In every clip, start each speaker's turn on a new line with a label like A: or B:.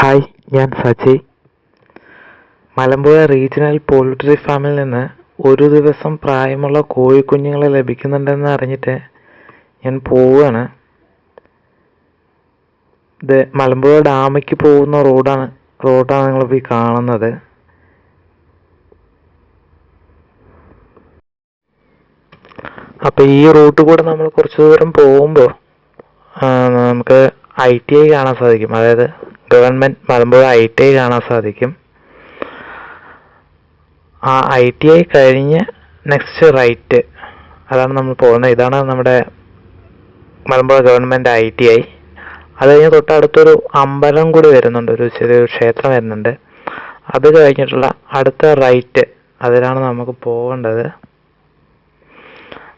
A: Hi ഞാൻ Saji. Malampuzha regional poultry ഫാമിൽ നിന്ന് ഒരു ദിവസം പ്രായമുള്ള കോഴിക്കുഞ്ഞുങ്ങളെ ലഭിക്കുന്നുണ്ടെന്ന് അറിഞ്ഞിട്ട് ഞാൻ പോവുകയാണ്. ഇത് മലമ്പുഴ ഡാമിക്ക് പോകുന്ന റോഡാണ് റോഡാണ് നിങ്ങളിപ്പോൾ ഈ കാണുന്നത്. അപ്പോൾ ഈ റൂട്ട് കൂടെ നമ്മൾ കുറച്ച് ദൂരം പോകുമ്പോൾ നമുക്ക് ഐ ടി ഐ കാണാൻ സാധിക്കും. അതായത് government Malampuzha I T I കാണാൻ സാധിക്കും. ആ ഐ ടി ഐ കഴിഞ്ഞ് നെക്സ്റ്റ് റൈറ്റ് അതാണ് നമ്മൾ പോകുന്നത്. ഇതാണ് നമ്മുടെ Malampuzha government I T I അത് കഴിഞ്ഞ് തൊട്ടടുത്തൊരു അമ്പലം കൂടി വരുന്നുണ്ട്. ഒരു ചെറിയൊരു ക്ഷേത്രം വരുന്നുണ്ട്. അത് കഴിഞ്ഞിട്ടുള്ള അടുത്ത റൈറ്റ് അതിലാണ് നമുക്ക് പോകേണ്ടത്.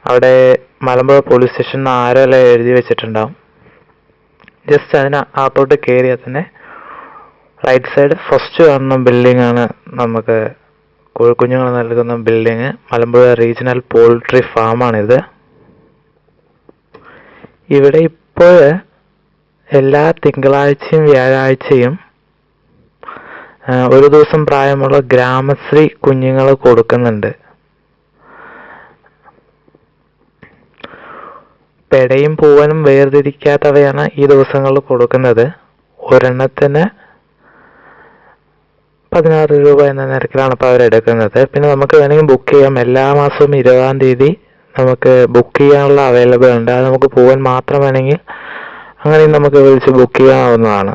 A: അവിടെ മലമ്പുഴ പോലീസ് സ്റ്റേഷൻ ആരോ എല്ലാം എഴുതി വെച്ചിട്ടുണ്ടാവും. ജസ്റ്റ് അതിന് അകത്തോട്ട് കയറിയാൽ തന്നെ റൈറ്റ് സൈഡ് ഫസ്റ്റ് കാണുന്ന ബിൽഡിംഗ് ആണ് നമുക്ക് കോഴിക്കുഞ്ഞുങ്ങൾ നൽകുന്ന ബിൽഡിംഗ് മലമ്പുഴ റീജിയണൽ പോൾട്രി ഫാമാണിത് ഇവിടെ ഇപ്പോൾ എല്ലാ തിങ്കളാഴ്ചയും വ്യാഴാഴ്ചയും ഒരു ദിവസം പ്രായമുള്ള ഗ്രാമശ്രീ കുഞ്ഞുങ്ങൾ കൊടുക്കുന്നുണ്ട്. പെടയും പൂവനും വേർതിരിക്കാത്തവയാണ് ഈ ദിവസങ്ങളിൽ കൊടുക്കുന്നത്. ഒരെണ്ണത്തിന് പതിനാറ് രൂപ എന്ന നിരക്കിലാണ് ഇപ്പോൾ അവരെടുക്കുന്നത് പിന്നെ നമുക്ക് വേണമെങ്കിൽ ബുക്ക് ചെയ്യാം. എല്ലാ മാസവും ഇരുപതാം തീയതി നമുക്ക് ബുക്ക് ചെയ്യാനുള്ള അവൈലബിൾ ഉണ്ട്. അത് നമുക്ക് പോകാൻ മാത്രം വേണമെങ്കിൽ അങ്ങനെയും നമുക്ക് വിളിച്ച് ബുക്ക് ചെയ്യാവുന്നതാണ്.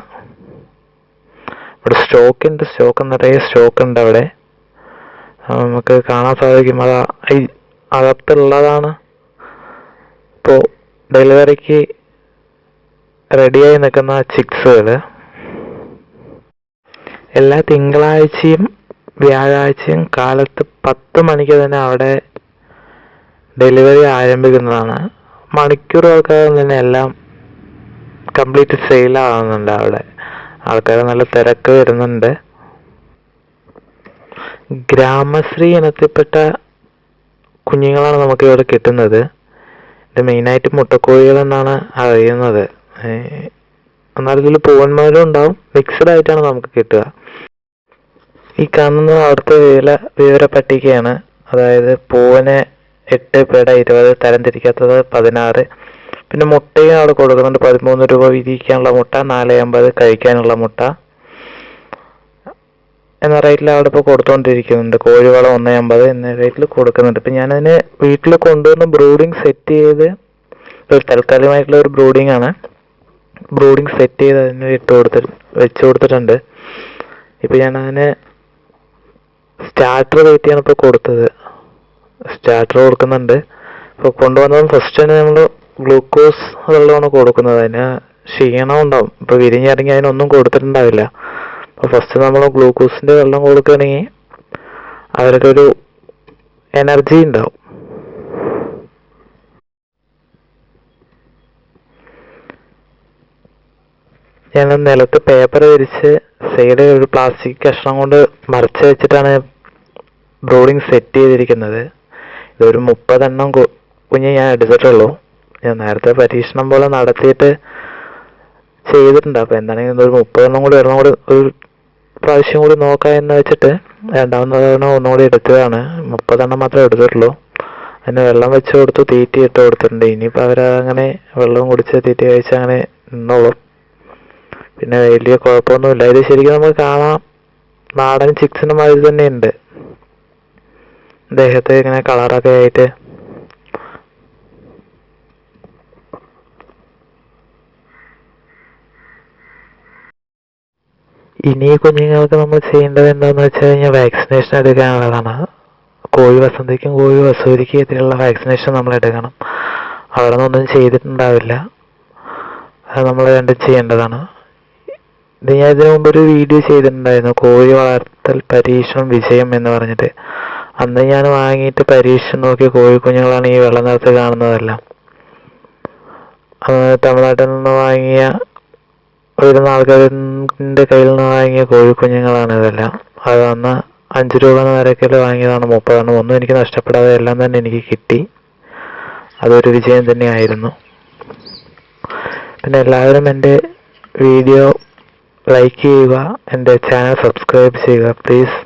A: ഇവിടെ സ്റ്റോക്ക് ഉണ്ട്. സ്റ്റോക്ക് നിറയെ സ്റ്റോക്ക് ഉണ്ട് അവിടെ. നമുക്ക് കാണാൻ സാധിക്കും. അത് ഈ അകത്തുള്ളതാണ്. ഇപ്പോൾ ഡെലിവറിക്ക് റെഡിയായി നിൽക്കുന്ന ചിക്സുകൾ എല്ലാ തിങ്കളാഴ്ചയും വ്യാഴാഴ്ചയും കാലത്ത് പത്ത് മണിക്ക് തന്നെ അവിടെ ഡെലിവറി ആരംഭിക്കുന്നതാണ്. മണിക്കൂറുകൾക്കകം തന്നെ എല്ലാം കംപ്ലീറ്റ് സെയിലാവുന്നുണ്ട് അവിടെ. ആൾക്കാർ നല്ല തിരക്ക് വരുന്നുണ്ട്. ഗ്രാമശ്രീ ഇനത്തിൽപ്പെട്ട കുഞ്ഞുങ്ങളാണ് നമുക്ക് ഇവിടെ കിട്ടുന്നത്. ഇത് മെയിനായിട്ട് മുട്ടക്കോഴികൾ എന്നാണ് അറിയുന്നത്. എന്നാൽ ഇതിൽ പൂവന്മാരും ഉണ്ടാവും. മിക്സഡ് ആയിട്ടാണ് നമുക്ക് കിട്ടുക. ഈ കാണുന്ന അവിടുത്തെ വില വിവര പട്ടികയാണ് അതായത് പൂവന് എട്ട് പേട ഇരുപത് തരംതിരിക്കാത്തത് പതിനാറ്. പിന്നെ മുട്ടയും അവിടെ കൊടുക്കുന്നുണ്ട്. പതിമൂന്ന് രൂപ വിരിയിക്കാനുള്ള മുട്ട നാല് അമ്പത് കഴിക്കാനുള്ള മുട്ട. എന്ന റേറ്റിൽ അവിടെ ഇപ്പോൾ കൊടുത്തുകൊണ്ടിരിക്കുന്നുണ്ട് കോഴിവളം ഒന്ന് അമ്പത് എന്ന റേറ്റിൽ കൊടുക്കുന്നുണ്ട്. ഇപ്പം ഞാനതിന് വീട്ടിൽ കൊണ്ടുവന്ന് ബ്രൂഡിങ് സെറ്റ് ചെയ്ത് ഒരു തൽക്കാലികമായിട്ടുള്ള ഒരു ബ്രൂഡിംഗ് ആണ്. ബ്രൂഡിങ് സെറ്റ് ചെയ്ത് അതിന് ഇട്ട് കൊടുത്തിട്ട് വെച്ച് കൊടുത്തിട്ടുണ്ട്. ഇപ്പം ഞാനതിന് സ്റ്റാർട്ടർ വെയിറ്റിയാണ് ഇപ്പോൾ കൊടുത്തത്. സ്റ്റാർട്ടർ കൊടുക്കുന്നുണ്ട്. ഇപ്പോൾ കൊണ്ടുവന്നത് ഫസ്റ്റ് തന്നെ നമ്മൾ ഗ്ലൂക്കോസ് വെള്ളമാണ് കൊടുക്കുന്നത്. അതിന് ക്ഷീണം ഉണ്ടാവും. ഇപ്പോൾ വിരിഞ്ഞിറങ്ങി അതിനൊന്നും കൊടുത്തിട്ടുണ്ടാവില്ല. അപ്പോൾ ഫസ്റ്റ് നമ്മൾ ഗ്ലൂക്കോസിന്റെ വെള്ളം കൊടുക്കുകയാണെങ്കിൽ ഒരു എനർജി ഉണ്ടാവും. ഞാൻ നിലത്ത് പേപ്പർ വിരിച്ച് സൈഡ് ഒരു പ്ലാസ്റ്റിക് കഷ്ണം കൊണ്ട് മറച്ച് വെച്ചിട്ടാണ് ബ്രോഡിങ് സെറ്റ് ചെയ്തിരിക്കുന്നത്. ഇതൊരു മുപ്പതെണ്ണം കുഞ്ഞ് ഞാൻ എടുത്തിട്ടുള്ളൂ. ഞാൻ നേരത്തെ പരീക്ഷണം പോലെ നടത്തിയിട്ട് ചെയ്തിട്ടുണ്ട്. അപ്പോൾ എന്താണെങ്കിൽ ഒരു മുപ്പതെണ്ണം കൂടി ഒരെണ്ണം കൂടി ഒരു പ്രാവശ്യം കൂടി നോക്കാം എന്ന് വെച്ചിട്ട് രണ്ടാമതെണ്ണം തവണ ഒന്നും കൂടി എടുത്തതാണ്. മുപ്പതെണ്ണം മാത്രമേ എടുത്തിട്ടുള്ളൂ. അതിന് വെള്ളം വെച്ച് കൊടുത്തു തീറ്റി ഇട്ട് കൊടുത്തിട്ടുണ്ട്. ഇനിയിപ്പോൾ അവരങ്ങനെ വെള്ളം കുടിച്ച് തീറ്റി കഴിച്ച് അങ്ങനെ നിന്നോളും. പിന്നെ വലിയ കുഴപ്പമൊന്നുമില്ല. ഇത് ശരിക്കും നമുക്ക് കാണാം. നാടൻ ചിക്സിന് മാതിരി തന്നെ ഉണ്ട് ദേഹത്തെ ഇങ്ങനെ കളറൊക്കെ ആയിട്ട്. ഇനി കുഞ്ഞുങ്ങൾക്ക് നമ്മൾ ചെയ്യേണ്ടത് എന്താണെന്ന് വെച്ച് കഴിഞ്ഞാൽ വാക്സിനേഷൻ എടുക്കാനുള്ളതാണ്. കോഴി വസന്തിക്കും കോഴി വസൂരിക്കും എതിരെയുള്ള വാക്സിനേഷൻ നമ്മൾ എടുക്കണം. അവിടെ നിന്നൊന്നും ചെയ്തിട്ടുണ്ടാവില്ല. അത് നമ്മൾ രണ്ടും ചെയ്യേണ്ടതാണ്. ഇത് ഞാൻ ഇതിനു മുമ്പ് ഒരു വീഡിയോ ചെയ്തിട്ടുണ്ടായിരുന്നു. കോഴി വളർത്തൽ പരീക്ഷണം വിജയം എന്ന് പറഞ്ഞിട്ട്. അന്ന് ഞാൻ വാങ്ങിയിട്ട് പരീക്ഷണം നോക്കിയ കോഴിക്കുഞ്ഞുങ്ങളാണ് ഈ വെള്ള നിറത്ത് കാണുന്നതെല്ലാം. തമിഴ്നാട്ടിൽ നിന്ന് വാങ്ങിയ ഒരു ആൾക്കാരിന്റെ കയ്യിൽ നിന്ന് വാങ്ങിയ കോഴിക്കുഞ്ഞുങ്ങളാണ് ഇതെല്ലാം. അത് അന്ന് അഞ്ച് രൂപ നിരക്കിൽ വാങ്ങിയതാണ് മുപ്പതെണ്ണം ഒന്നും എനിക്ക് നഷ്ടപ്പെടാതെ എല്ലാം തന്നെ എനിക്ക് കിട്ടി. അതൊരു വിജയം തന്നെയായിരുന്നു. പിന്നെ എല്ലാവരും എന്റെ വീഡിയോ ലൈക്ക് ചെയ്യുക എന്റെ ചാനൽ സബ്സ്ക്രൈബ് ചെയ്യുക പ്ലീസ്